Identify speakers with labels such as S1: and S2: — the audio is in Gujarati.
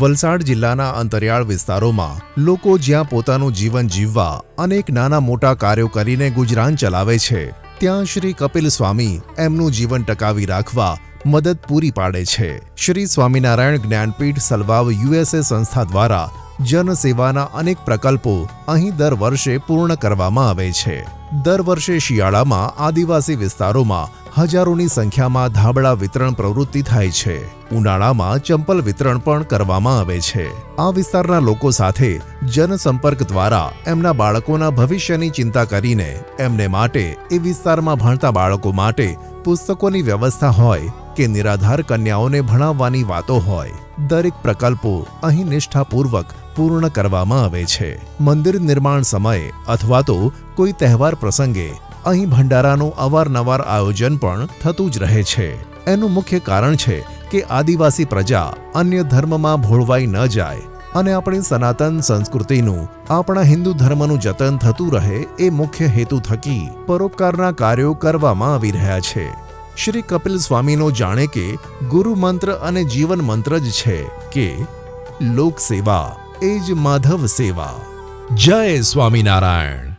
S1: વલસાડ જિલ્લાના અંતરિયાળ વિસ્તારોમાં લોકો જ્યાં પોતાનું જીવન જીવવા અનેક નાના મોટા કાર્યો કરીને ગુજરાન ચલાવે છે, ત્યાં શ્રી કપિલ સ્વામી એમનું જીવન ટકાવી રાખવા મદદ પૂરી પાડે છે. શ્રી સ્વામિનારાયણ જ્ઞાનપીઠ સલવાવ યુએસએ સંસ્થા દ્વારા જનસેવાના અનેક પ્રકલ્પો અહીં દર વર્ષે પૂર્ણ કરવામાં આવે છે. દર વર્ષે શિયાળામાં આદિવાસી વિસ્તારોમાં હજારોની સંખ્યામાં ધાબળા વિતરણ પ્રવૃત્તિ થાય છે. ઉનાળામાં ચંપલ વિતરણ પણ કરવામાં આવે છે. આ વિસ્તારના લોકો સાથે જનસંપર્ક દ્વારા એમના બાળકોના ભવિષ્યની ચિંતા કરીને એમને માટે એ વિસ્તારમાં ભણતા બાળકો માટે પુસ્તકોની વ્યવસ્થા હોય કે નિરાધાર કન્યાઓને ભણાવવાની વાતો હોય. દરેક પ્રકલ્પો અહીં નિષ્ઠાપૂર્વક પૂર્ણ કરવામાં આવે છે. મંદિર નિર્માણ સમયે અથવા તો કોઈ તહેવાર પ્રસંગે અહીં ભંડારાનું અવારનવાર આયોજન પણ થતું જ રહે છે. એનું મુખ્ય કારણ છે કે આદિવાસી પ્રજા અન્ય ધર્મમાં ભોળવાઈ ન જાય અને આપણી સનાતન સંસ્કૃતિનું, આપણા હિન્દુ ધર્મનું જતન થતું રહે એ મુખ્ય હેતુ થકી પરોપકારના કાર્યો કરવામાં આવી રહ્યા છે. શ્રી કપિલ સ્વામીનો જાણે કે ગુરુ મંત્ર અને જીવન મંત્ર જ છે કે લોક સેવા એ જ માધવ સેવા. જય સ્વામિનારાયણ.